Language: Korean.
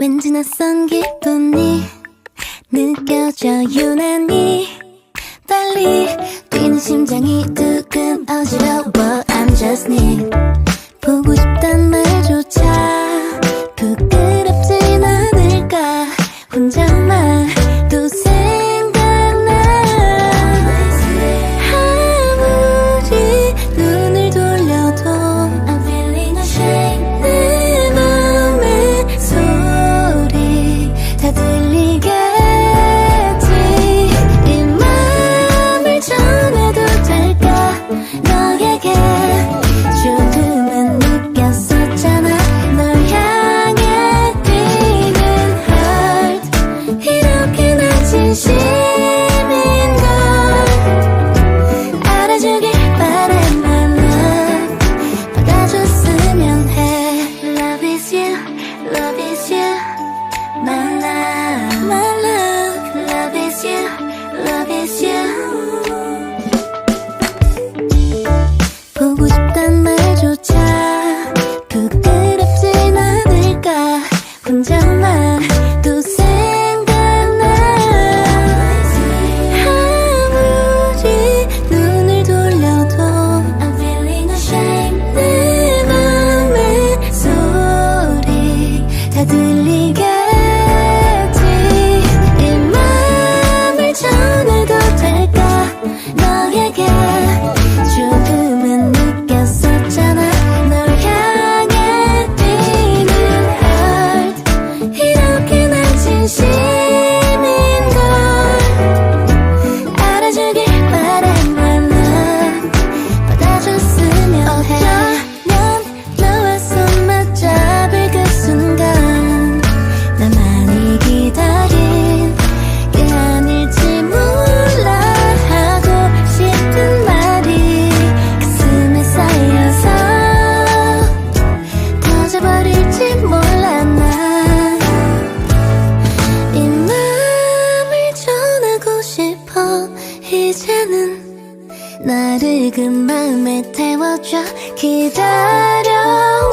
왠지 낯선 기분이 느껴져 유난히. 빨리 뛰는 심장이 두근 어지러워 I'm just need 보고 싶단 말조차 부끄럽진 않을까. 혼자 yeah 이제는 나를 그 마음에 태워줘. 기다려.